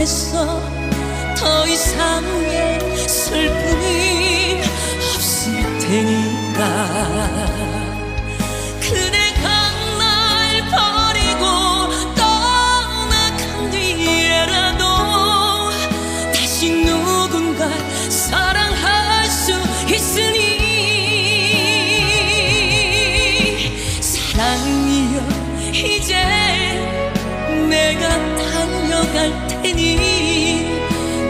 않겠어. 더 이상의 슬픔이 없을 테니까. 그대가 날 버리고 떠나간 뒤에라도 다시 누군가 사랑할 수 있으니. 사랑이여 이제 내가 달려갈 테니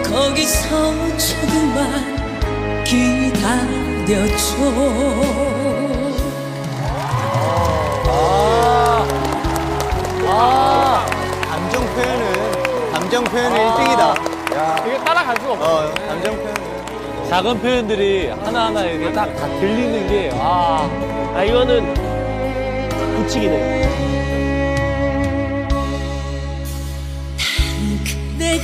거기서 조금만 기다려줘 감정 표현은 감정 표현은 1등이다. 야, 이게 따라갈 수가 없어. 어, 감정 표현. 작은 표현들이 하나하나 이렇게 딱 다 들리는 게, 아, 아 이거는 굳히기네.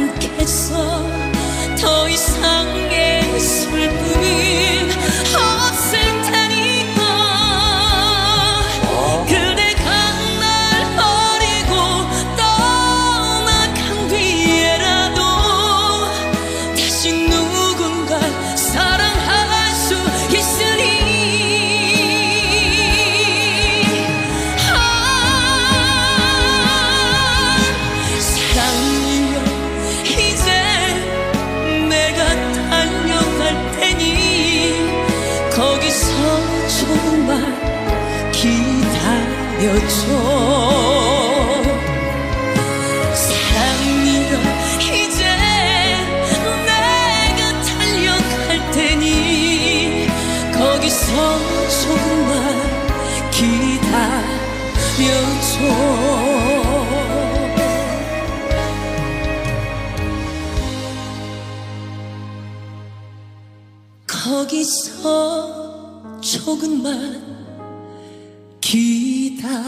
않겠어. 더 이상의 슬픔이 조금만 기다려줘. 사랑이여 이제 내가 달려갈 테니 거기서 조금만 기다려줘. 거기서 조금만 기다려줘